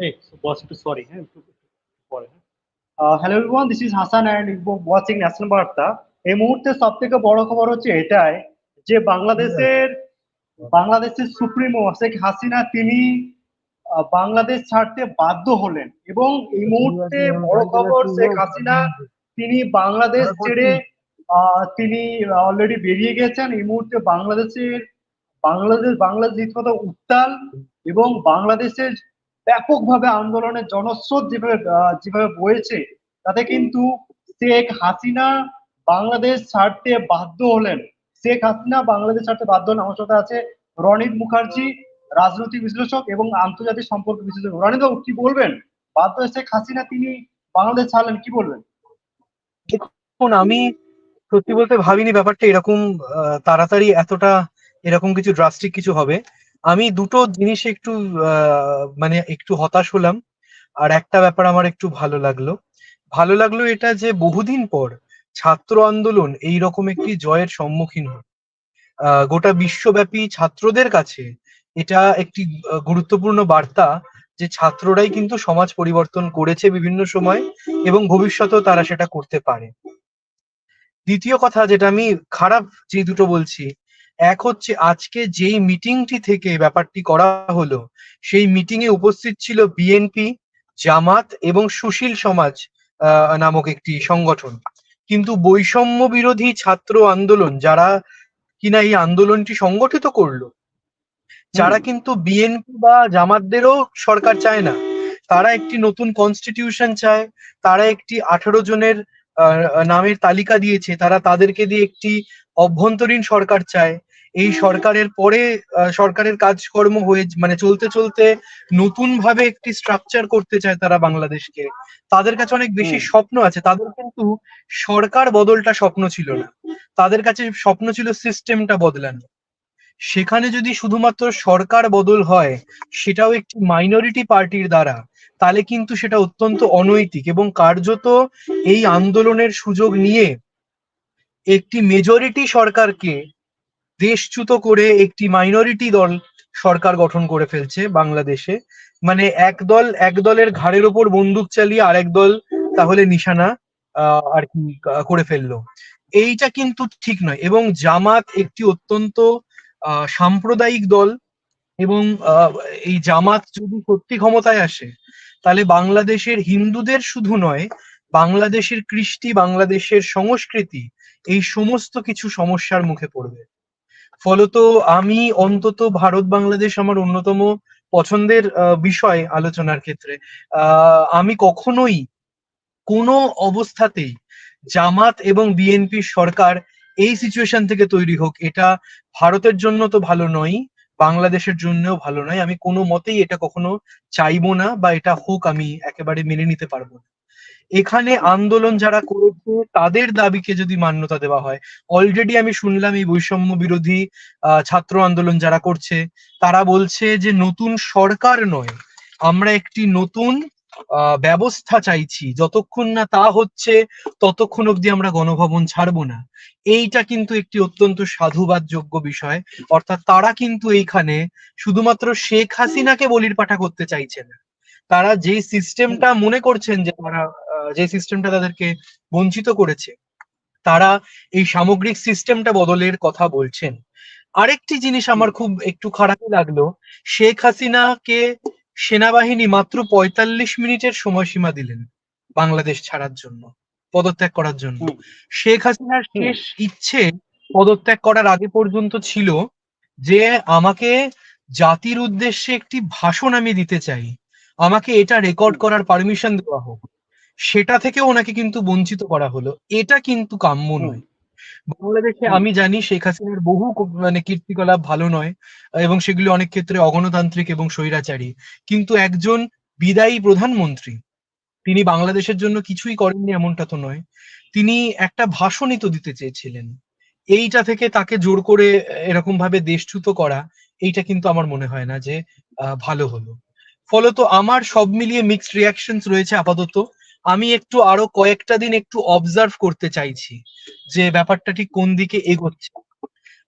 Hey, so boss, একটু sorry, হ্যাঁ হ্যাঁ hello is Hasan and watching national Barta এই মুহূর্তে সব থেকে বড় খবর হচ্ছে এটাই যে বাংলাদেশের বাংলাদেশের সুপ্রিমো শেখ হাসিনা তিনি আহ, বাংলাদেশ ছাড়তে বাধ্য হলেন এবং এই মুহূর্তে বড় খবর শেখ হাসিনা তিনি বাংলাদেশ ছেড়ে আহ, তিনি অলরেডি বেরিয়ে গেছেন। এই মুহূর্তে বাংলাদেশের বাংলাদেশ বাংলাদেশ রীতিমতো উত্তাল এবং বাংলাদেশের ব্যাপকভাবে আন্দোলনের জনস্রোত যেভাবে যেভাবে বয়েছে তাতে কিন্তু শেখ হাসিনা বাংলাদেশ ছাড়তে বাধ্য হলেন। শেখ হাসিনা বাংলাদেশ ছাড়তে বাধ্য হলেন। আমার সাথে আছে রনিত মুখার্জি রাজনৈতিক বিশ্লেষক এবং আন্তর্জাতিক সম্পর্ক বিশ্লেষক। রনিত বাবু, কি বলবেন? বাধ্য শেখ হাসিনা তিনি বাংলাদেশ ছাড়লেন, কি বলবেন? দেখুন, আমি সত্যি বলতে ভাবিনি ব্যাপারটা এরকম তাড়াতাড়ি এতটা এরকম কিছু ড্রাস্টিক কিছু হবে। আমি দুটো জিনিস একটু মানে একটু হতাশ হলাম, আর একটা ব্যাপার আমার একটু ভালো লাগল। ভালো লাগল এটা যে বহুদিন পর ছাত্র আন্দোলন এই রকম একটি জয়ের সম্মুখীন হয় গোটা বিশ্বব্যাপী ছাত্রদের কাছে এটা একটি গুরুত্বপূর্ণ বার্তা যে ছাত্ররাই কিন্তু সমাজ পরিবর্তন করেছে বিভিন্ন সময় এবং ভবিষ্যতেও তারা সেটা করতে পারে। দ্বিতীয় কথা যেটা আমি, খারাপ যে দুটো বলছি এক হচ্ছে আজকে যেই মিটিংটি থেকে ব্যাপারটি করা হলো সেই মিটিং এ উপস্থিত ছিল বিএনপি জামাত এবং সুশীল সমাজ আহ, নামক একটি সংগঠন। কিন্তু বৈষম্য বিরোধী ছাত্র আন্দোলন যারা কিনা এই আন্দোলনটি সংগঠিত করল যারা কিন্তু বিএনপি বা জামাতদেরও সরকার চায় না। তারা একটি নতুন কনস্টিটিউশন চায় তারা একটি আঠারো জনের আহ, নামের তালিকা দিয়েছে তারা তাদেরকে দিয়ে একটি অভ্যন্তরীণ সরকার চায়। এই সরকারের পরে সরকারের কাজকর্ম হয়ে মানে চলতে চলতে নতুন ভাবে একটি স্ট্রাকচার করতে চায় তারা বাংলাদেশকে। তাদের কাছে অনেক বেশি স্বপ্ন আছে। তাদের কিন্তু সরকার বদলটা স্বপ্ন ছিল না। তাদের কাছে স্বপ্ন ছিল সিস্টেমটা বদলানো। সেখানে যদি শুধুমাত্র সরকার বদল হয় সেটাও একটি মাইনরিটি পার্টির দ্বারা তাহলে কিন্তু সেটা অত্যন্ত অনৈতিক এবং কার্যত এই আন্দোলনের সুযোগ নিয়ে একটি মেজরিটি সরকারকে দেশচ্যুত করে একটি মাইনরিটি দল সরকার গঠন করে ফেলছে বাংলাদেশে। মানে এক দল, এক দলের ঘাড়ের ওপর বন্দুক চালিয়ে আরেক দল তাহলে নিশানা আর কি করে ফেলল। এইটা কিন্তু ঠিক নয় এবং জামাত একটি অত্যন্ত সাম্প্রদায়িক দল এবং এই জামাত যদি সত্যি ক্ষমতায় আসে, তাহলে বাংলাদেশের হিন্দুদের শুধু নয়, বাংলাদেশের কৃষ্টি, বাংলাদেশের সংস্কৃতি, এই সমস্ত কিছু সমস্যার মুখে পড়বে। ফলত আমি অন্তত ভারত বাংলাদেশ আমার অন্যতম পছন্দের বিষয় আলোচনার ক্ষেত্রে। আমি কখনোই কোনো অবস্থাতেই জামাত এবং বিএনপির সরকার এই সিচুয়েশন থেকে তৈরি হোক, এটা ভারতের জন্য তো ভালো নয়, বাংলাদেশের জন্যও ভালো নয়। আমি কোনো মতেই এটা কখনো চাইব না বা এটা হোক আমি একেবারে মেনে নিতে পারব না। এখানে আন্দোলন যারা করেছে, তাদের দাবিকে যদি মান্যতা দেওয়া হয় অলরেডি আমি শুনলাম এই বৈষম্য বিরোধী ছাত্র আন্দোলন যারা করছে, তারা বলছে যে নতুন সরকার নয়, আমরা একটি নতুন ব্যবস্থা চাইছি, যতক্ষণ না তা হচ্ছে, ততক্ষণ অবধি আমরা গণভবন ছাড়বো না। এইটা কিন্তু একটি অত্যন্ত সাধুবাদযোগ্য বিষয়, অর্থাৎ তারা কিন্তু এইখানে শুধুমাত্র শেখ হাসিনাকে বলির পাঠা করতে চাইছে না। তারা যে সিস্টেমটা মনে করছেন যে তারা যে সিস্টেমটা তাদেরকে বঞ্চিত করেছে তারা এই সামগ্রিক সিস্টেমটা বদলের কথা বলছেন। আরেকটি জিনিস আমার খুব একটু খারাপই লাগল শেখ হাসিনাকে সেনাবাহিনী মাত্র পঁয়তাল্লিশ মিনিটের সময়সীমা দিলেন বাংলাদেশ ছাড়ার জন্য পদত্যাগ করার জন্য। শেখ হাসিনার শেষ ইচ্ছে পদত্যাগ করার আগে পর্যন্ত ছিল যে আমাকে জাতির উদ্দেশ্যে একটি ভাষণ আমি দিতে চাই। আমাকে এটা রেকর্ড করার পারমিশন দেওয়া হোক। সেটা থেকেও ওনাকে কিন্তু বঞ্চিত করা হলো। এটা কিন্তু কাম্য নয়। বাংলাদেশে আমি জানি শেখ হাসিনার বহু মানে কীর্তিকলাপ ভালো নয় এবং সেগুলি অনেক ক্ষেত্রে অগণতান্ত্রিক এবং স্বৈরাচারী। কিন্তু একজন বিদায়ী প্রধানমন্ত্রী তিনি বাংলাদেশের জন্য কিছুই করেননি এমনটা তো নয় তিনি একটা ভাষণই তো দিতে চেয়েছিলেন। এইটা থেকে তাকে জোর করে এরকম ভাবে দেশচ্যুত করা এইটা কিন্তু আমার মনে হয় না যে আহ, ভালো হলো। ফলত আমার সব মিলিয়ে মিক্সড রিয়াকশনস রয়েছে আপাতত। আমি একটু আরও কয়েকটা দিন একটু অবজার্ভ করতে চাইছি যে ব্যাপারটা ঠিক কোন দিকে এগোচ্ছে।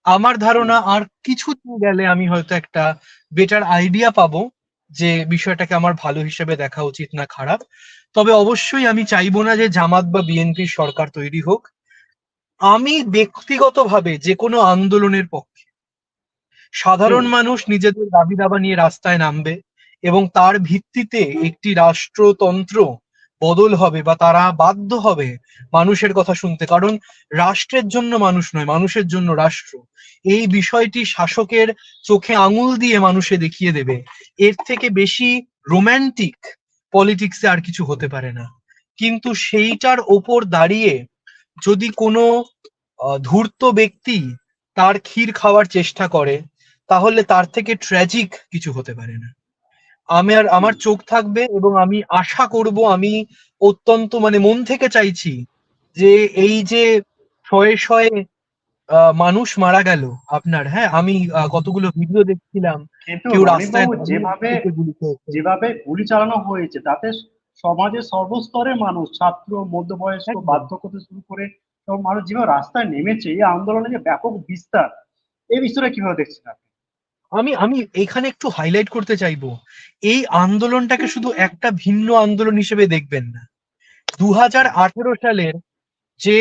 আমার ধারণা আর কিছু দিন গেলে আমি হয়তো একটা বেটার আইডিয়া পাবো যে বিষয়টাকে আমার ভালো হিসেবে দেখা উচিত না খারাপ। তবে অবশ্যই আমি চাইব না যে জামাত বা বিএনপির সরকার তৈরি হোক। আমি ব্যক্তিগতভাবে যে কোনো আন্দোলনের পক্ষে সাধারণ মানুষ নিজেদের দাবি দাবা নিয়ে রাস্তায় নামবে। এবং তার ভিত্তিতে একটি রাষ্ট্রতন্ত্র বদল হবে বা তারা বাধ্য হবে মানুষের কথা শুনতে। কারণ রাষ্ট্রের জন্য মানুষ নয়, মানুষের জন্য রাষ্ট্র। এই বিষয়টি শাসকের চোখে আঙুল দিয়ে মানুষে দেখিয়ে দেবে। এর থেকে বেশি রোম্যান্টিক পলিটিক্সে আর কিছু হতে পারে না। কিন্তু সেইটার ওপর দাঁড়িয়ে যদি কোনো ধূর্ত ব্যক্তি তার ক্ষীর খাওয়ার চেষ্টা করে, তাহলে তার থেকে ট্র্যাজিক কিছু হতে পারে না। আমি আর আমার চোখ থাকবে এবং আমি আশা করব আমি অত্যন্ত মানে মন থেকে চাইছি যে এই যে শয়ে শয়ে মানুষ মারা গেল আপনার হ্যাঁ? আমি কতগুলো ভিডিও দেখছিলাম। কিন্তু কেউ রাস্তায় যেভাবে যেভাবে গুলি চালানো হয়েছে তাতে সমাজের সর্বস্তরের মানুষ ছাত্র মধ্যবয়স্ক। বার্ধক্য শুরু করে সব মানুষ যেভাবে রাস্তায় নেমেছে এই আন্দোলনের যে ব্যাপক বিস্তার এই বিষয়টা কীভাবে দেখছেন আপনি? আমি আমি এখানে একটু হাইলাইট করতে চাইব। এই আন্দোলনটাকে শুধু একটা ভিন্ন আন্দোলন হিসেবে দেখবেন না। দুহাজার আঠারো সালের যে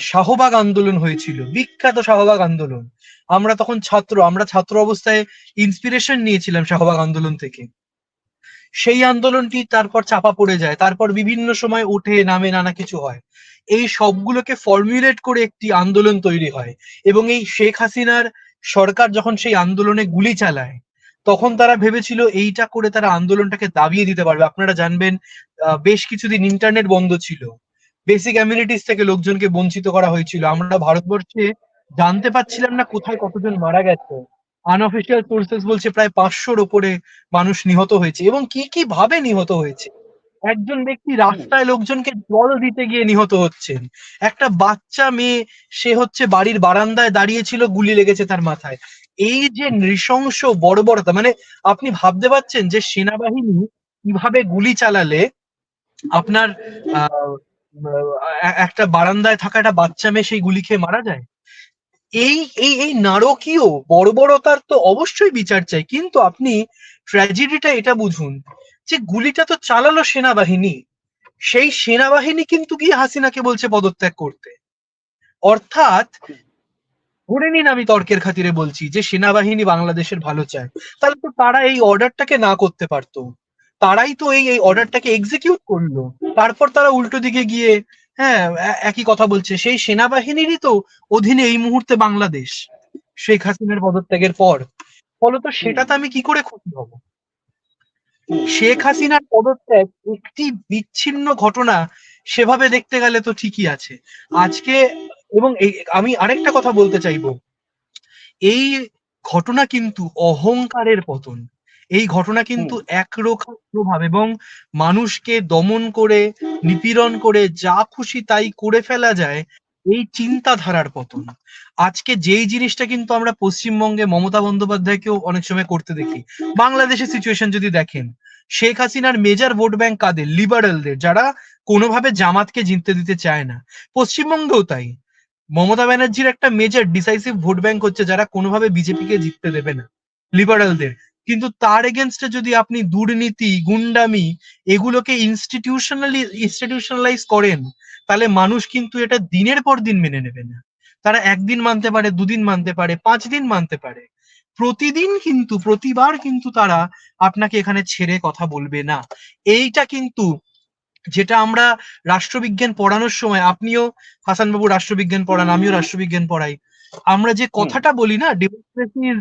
শাহবাগ আন্দোলন হয়েছিল, বিখ্যাত শাহবাগ আন্দোলন, আমরা তখন ছাত্র, আমরা ছাত্র অবস্থায় ইন্সপিরেশন নিয়েছিলাম শাহবাগ আন্দোলন থেকে। সেই আন্দোলনটি তারপর চাপা পড়ে যায়, তারপর বিভিন্ন সময় উঠে, নামে নানা কিছু হয়। এই সবগুলোকে ফর্মুলেট করে একটি আন্দোলন তৈরি হয় এবং এই শেখ হাসিনার সরকার যখন সেই আন্দোলনে গুলি চালায়, তখন তারা ভেবেছিল এইটা করে তারা আন্দোলনটাকে দাবিয়ে দিতে পারবে। আপনারা জানবেন বেশ কিছুদিন ইন্টারনেট বন্ধ ছিল। বেসিক অ্যামিউনিটিস থেকে লোকজনকে বঞ্চিত করা হয়েছিল। আমরা ভারতবর্ষে জানতে পারছিলাম না কোথায় কতজন মারা গেছে। আনঅফিসিয়াল সোর্সেস বলছে প্রায় পাঁচশোর ওপরে মানুষ নিহত হয়েছে এবং কি কি ভাবে নিহত হয়েছে। একজন ব্যক্তি রাস্তায় লোকজনকে জল দিতে গিয়ে নিহত হচ্ছেন। একটা বাচ্চা মেয়ে সে হচ্ছে বাড়ির বারান্দায় দাঁড়িয়েছিল গুলি লেগেছে তার মাথায়। এই যে নৃশংস বর্বরতা মানে আপনি ভাবতে পারছেন যে সেনাবাহিনী কীভাবে গুলি চালালে আপনার একটা বারান্দায় থাকা একটা বাচ্চা মেয়ে সেই গুলি খেয়ে মারা যায়? এই এই এই নারকীয় বর্বরতার তো অবশ্যই বিচার চাই কিন্তু আপনি ট্র্যাজেডিটা এটা বুঝুন। যে গুলিটা তো চালালো সেনাবাহিনী, সেই সেনাবাহিনী কিন্তু গিয়ে হাসিনাকে বলছে পদত্যাগ করতে। অর্থাৎ, ধরে নিন আমি তর্কের খাতিরে বলছি যে সেনাবাহিনী বাংলাদেশের ভালো চায়, তাহলে তো তারা এই অর্ডারটাকে না করতে পারতো। তারাই তো এই এই অর্ডারটাকে এক্সিকিউট করল। তারপর তারা উল্টো দিকে গিয়ে হ্যাঁ একই কথা বলছে, সেই সেনাবাহিনীরই তো অধীনে এই মুহূর্তে বাংলাদেশ, শেখ হাসিনার পদত্যাগের পর। ফলত সেটাতে আমি কি করে খুশি হব? শেখ হাসিনার পদত্যাগ একটি বিচ্ছিন্ন ঘটনা সেভাবে দেখতে গেলে তো ঠিকই আছে। আজকে এবং আমি আরেকটা কথা বলতে চাইব। এই ঘটনা কিন্তু অহংকারের পতন। এই ঘটনা কিন্তু একরোখা প্রভাব এবং মানুষকে দমন করে নিপীড়ন করে যা খুশি তাই করে ফেলা যায় এই চিন্তাধারার পতন। আজকে যেই জিনিসটা কিন্তু আমরা পশ্চিমবঙ্গে মমতা বন্দ্যোপাধ্যায়কেও অনেক সময় করতে দেখি। বাংলাদেশের সিচুয়েশন যদি দেখেন, শেখ হাসিনার মেজর ভোট ব্যাংক কাদের? লিবারেলদের যারা কোনোভাবে জামাতকে জিততে দিতে চায় না। পশ্চিমবঙ্গেও তাই। মমতা ব্যানার্জির একটা মেজর ডিসাইসিভ ভোট ব্যাংক হচ্ছে যারা কোনোভাবে বিজেপিকে জিততে দেবে না। লিবারালদের কিন্তু তার এগেনস্টে যদি আপনি দুর্নীতি, গুন্ডামি এগুলোকে ইনস্টিটিউশনালি ইনস্টিটিউশনালাইজ করেন, তাহলে মানুষ কিন্তু এটা দিনের পর দিন মেনে নেবে না। তারা একদিন মানতে পারে, দুদিন মানতে পারে পাঁচ দিন মানতে পারে। প্রতিদিন কিন্তু, প্রতিবার কিন্তু তারা আপনাকে এখানে ছেড়ে কথা বলবে না। এইটা কিন্তু, যেটা আমরা রাষ্ট্রবিজ্ঞান পড়ানোর সময়, আপনিও হাসান বাবু রাষ্ট্রবিজ্ঞান পড়ান, আমিও রাষ্ট্রবিজ্ঞান পড়াই। আমরা যে কথাটা বলি না democracy is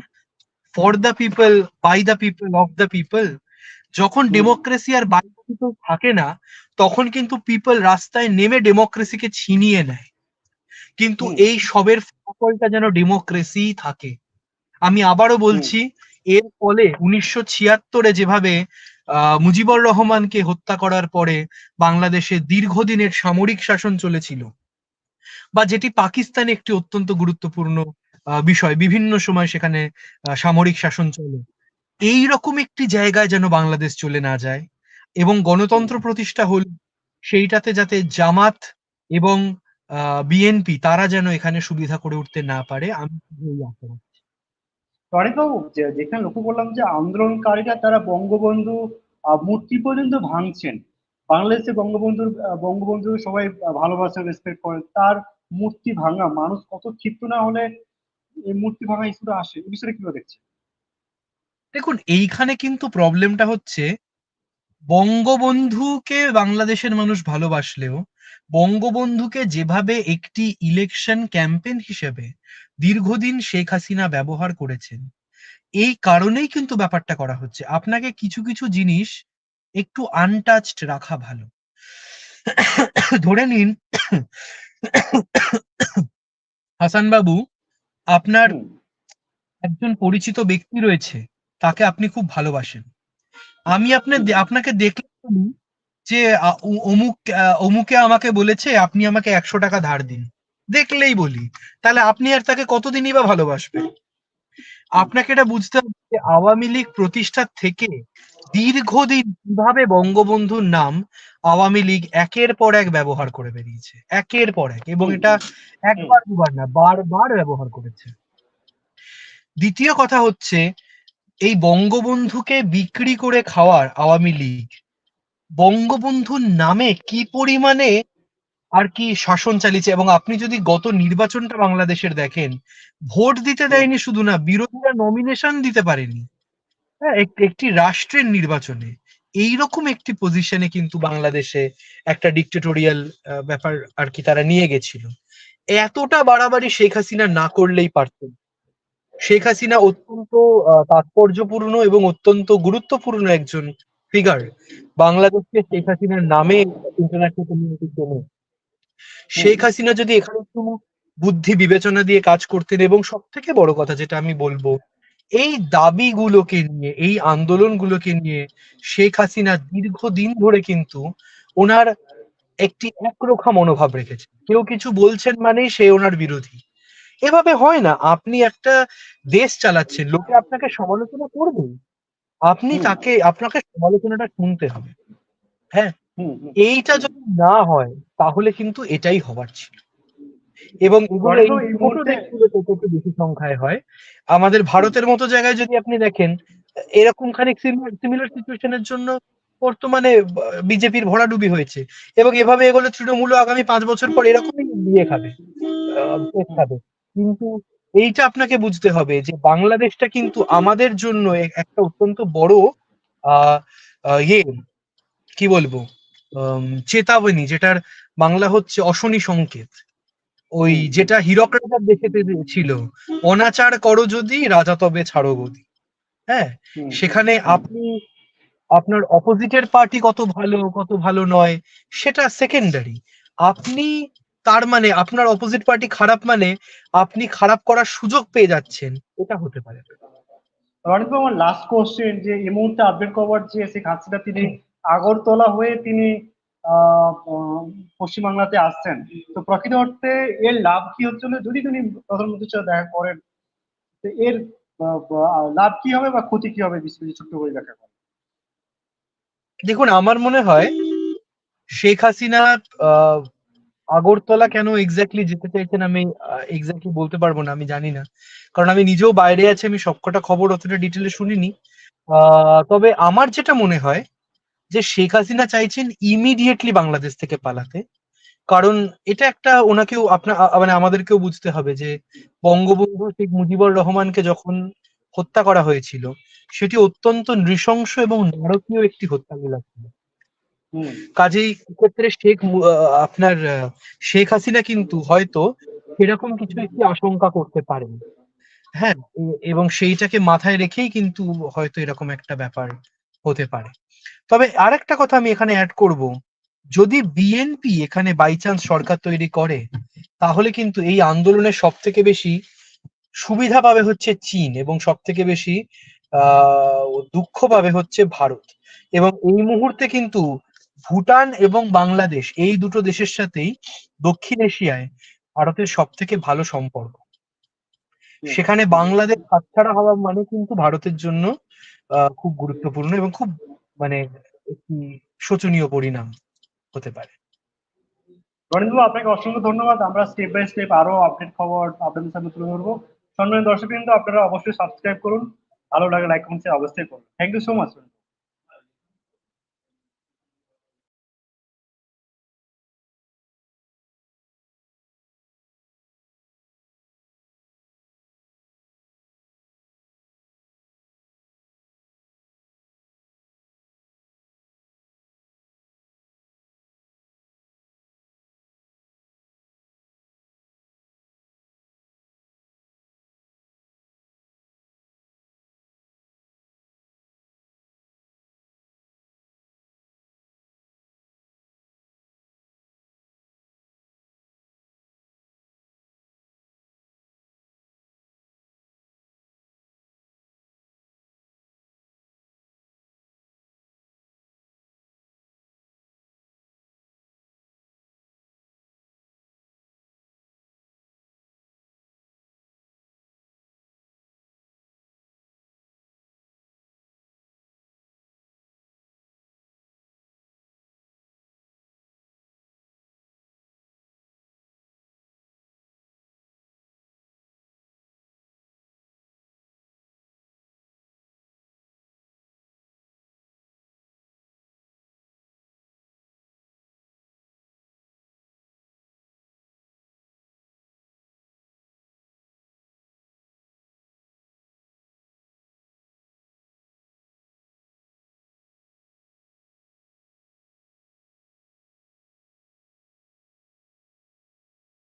for the people by the people of the people যখন ডেমোক্রেসি আর বাই দ্য পিপল থাকে না তখন কিন্তু পিপল রাস্তায় নেমে ডেমোক্রেসিকে ছিনিয়ে নেয়। কিন্তু এই সবের ফলাফলটা যেন ডেমোক্রেসি থাকে। আমি আবারও বলছি এর ফলে উনিশশো ছিয়াত্তরে যেভাবে আহ, মুজিবুর রহমানকে হত্যা করার পরে বাংলাদেশে দীর্ঘদিনের সামরিক শাসন চলেছিল বা যেটি পাকিস্তানে একটি অত্যন্ত গুরুত্বপূর্ণ বিষয় বিভিন্ন সময় সেখানে সামরিক শাসন চলে। এই রকম একটি জায়গায় যেন বাংলাদেশ চলে না যায় এবং গণতন্ত্র প্রতিষ্ঠা হল সেইটাতে যাতে জামাত এবং বিএনপি তারা যেন এখানে সুবিধা করে উঠতে না পারে আমি। রনিতবাবু যেখানে লক্ষ্য করলাম যে আন্দোলনকারীরা তারা বঙ্গবন্ধু মূর্তি পর্যন্ত ভাঙছেন। বাংলাদেশে বঙ্গবন্ধুর বঙ্গবন্ধু সবাই আহ, ভালোবাসেন রেসপেক্ট করেন তার মূর্তি ভাঙা মানুষ কত ক্ষিপ্ত না হলে মূর্তি ভাঙা ইস্যুটা আসে, এই বিষয়টা কীভাবে দেখছে দেখুন, এইখানে কিন্তু প্রবলেমটা হচ্ছে, বঙ্গবন্ধুকে বাংলাদেশের মানুষ ভালোবাসলেও, বঙ্গবন্ধুকে যেভাবে একটি ইলেকশন ক্যাম্পেইন হিসেবে দীর্ঘদিন শেখ হাসিনা ব্যবহার করেছেন, এই কারণেই কিন্তু ব্যাপারটা করা হচ্ছে। আপনাকে কিছু কিছু জিনিস একটু আনটাচড রাখা ভালো। ধরে নিন হাসান বাবু আপনার একজন পরিচিত ব্যক্তি রয়েছে তাকে আপনি খুব ভালোবাসেন। আমি আপনার আপনাকে দেখলে বলি যে অমুক অমুকে আমাকে বলেছে আপনি আমাকে একশো টাকা ধার দিন। দেখলেই বলি। তাহলে আপনি আর তাকে কতদিনই বা ভালোবাসবেন? আপনাকে এটা বুঝতে হবে যে আওয়ামী লীগ প্রতিষ্ঠার থেকে দীর্ঘদিন কীভাবে বঙ্গবন্ধুর নাম আওয়ামী লীগ একের পর এক ব্যবহার করে বেরিয়েছে? একের পর এক এবং এটা একবার দুবার না, বারবার ব্যবহার করেছে। দ্বিতীয় কথা হচ্ছে, এই বঙ্গবন্ধুকে বিক্রি করে খাওয়ার আওয়ামী লীগ বঙ্গবন্ধুর নামে কি পরিমাণে আর কি শাসন চালিয়েছে? এবং আপনি যদি গত নির্বাচনটা বাংলাদেশের দেখেন, ভোট দিতে দেয়নি শুধু না, বিরোধীরা নমিনেশন দিতে পারেনি। হ্যাঁ এক- একটি রাষ্ট্রের নির্বাচনে এইরকম একটি পজিশনে কিন্তু বাংলাদেশে একটা ডিক্টেটোরিয়াল ব্যাপার আর কি তারা নিয়ে গেছিল। এতটা বাড়াবাড়ি শেখ হাসিনা না করলেই পারতেন শেখ হাসিনা অত্যন্ত তাৎপর্যপূর্ণ এবং অত্যন্ত গুরুত্বপূর্ণ একজন ফিগার বাংলাদেশকে শেখ হাসিনার নামে ইন্টারন্যাশনাল কমিউনিটি চেনে শেখ হাসিনা যদি এখানে একটু বুদ্ধি বিবেচনা দিয়ে কাজ করতেন এবং সব থেকে বড় কথা যেটা আমি বলব এই দাবিগুলোকে নিয়ে এই আন্দোলনগুলোকে নিয়ে শেখ হাসিনা দীর্ঘদিন ধরে কিন্তু ওনার একটি একরোখা মনোভাব রেখেছে কেউ কিছু বলছেন মানেই সে ওনার বিরোধী। এভাবে হয় না। আপনি একটা দেশ চালাচ্ছেন লোকে আপনাকে সমালোচনা করবে। আপনি তাকে আপনাকে সমালোচনাটা শুনতে হবে। হ্যাঁ। এইটা যদি না হয় তাহলে কিন্তু এটাই হবার ছিল। এবং বেশি সংখ্যায় হয়। আমাদের ভারতের মতো জায়গায় যদি আপনি দেখেন এরকম খানিক সিমিলার সিচুয়েশনের জন্য বর্তমানে বিজেপির ভরাডুবি হয়েছে এবং এভাবে এগুলো তৃণমূল আগামী পাঁচ বছর পর এরকমই দিয়ে খাবে খাবে। কিন্তু এইটা আপনাকে বুঝতে হবে যে বাংলাদেশটা কিন্তু আমাদের জন্য একটা অত্যন্ত বড় আহ ইয়ে কি বলব চেতাবনী যেটার বাংলা হচ্ছে অশনি সংকেত। ওই যেটা হীরক রাজার দেখেতে ছিল অনাচার করো যদি রাজা তবে ছাড়ো গদি। হ্যাঁ? সেখানে আপনি আপনার অপোজিটের পার্টি কত ভালো কত ভালো নয় সেটা সেকেন্ডারি আপনি তার মানে আপনার অপোজিট পার্টি খারাপ মানে আপনি খারাপ করার সুযোগ পেয়ে যাচ্ছেন এটা হতে পারে। আমার লাস্ট কোশ্চেন যে এই মুহূর্তে আপডেট কভার যে শেখ হাসিনা তিনি আগরতলা হয়ে তিনি পশ্চিমবাংলাতে আসছেন। তো প্রকৃত অর্থে এর লাভ কি হচ্ছিল যদি তিনি প্রধানমন্ত্রীর সাথে দেখা করেন, তো এর লাভ কি হবে বা ক্ষতি কি হবে বিষয়টি ছোট্ট করে ব্যাখ্যা করেন। দেখুন, আমার মনে হয় শেখ হাসিনা আগরতলা কেন এক্স্যাক্টলি যেতে চাইছেন আমি এক্স্যাক্টলি বলতে পারব না, আমি জানি না। কারণ আমি নিজেও বাইরে আছি, আমি সবকটা খবর অতটা ডিটেলে শুনিনি। তবে আমার যেটা মনে হয় যে শেখ হাসিনা চাইছেন ইমিডিয়েটলি বাংলাদেশ থেকে পালাতে। কারণ এটা একটা ওনাকেও আপনার মানে আমাদেরকেও বুঝতে হবে যে বঙ্গবন্ধু শেখ মুজিবুর রহমানকে যখন হত্যা করা হয়েছিল সেটি অত্যন্ত নৃশংস এবং নারকীয় একটি হত্যালীলা ছিল। কাজেই ক্ষেত্রে শেখ আপনার শেখ হাসিনা কিন্তু হয়তো সেরকম কিছু একটি আশঙ্কা করতে পারেন। হ্যাঁ এবং সেইটাকে মাথায় রেখেই কিন্তু হয়তো এরকম একটা ব্যাপার হতে পারে। তবে আরেকটা কথা আমি এখানে অ্যাড করব। যদি বিএনপি এখানে বাই চান্স সরকার তৈরি করে তাহলে কিন্তু এই আন্দোলনের সব থেকে বেশি সুবিধা পাবে হচ্ছে চীন এবং সব থেকে বেশি দুঃখ পাবে হচ্ছে ভারত। এবং এই মুহূর্তে কিন্তু ভুটান এবং বাংলাদেশ এই দুটো দেশের সাথেই দক্ষিণ এশিয়ায় ভারতের সব থেকে ভালো সম্পর্ক। সেখানে বাংলাদেশ হাতছাড়া হওয়া মানে কিন্তু ভারতের জন্য আহ, খুব গুরুত্বপূর্ণ এবং খুব মানে একটি শোচনীয় পরিণাম হতে পারে। রণেন্দ্রবাবু, আপনাকে অসংখ্য ধন্যবাদ। আমরা স্টেপ বাই স্টেপ আরও আপডেট খবর আপনাদের সামনে তুলে ধরবো। সম্মানিত দর্শক কিন্তু আপনারা অবশ্যই সাবস্ক্রাইব করুন। ভালো লাগে লাইক কমেন্ট অবশ্যই করুন। Thank you so much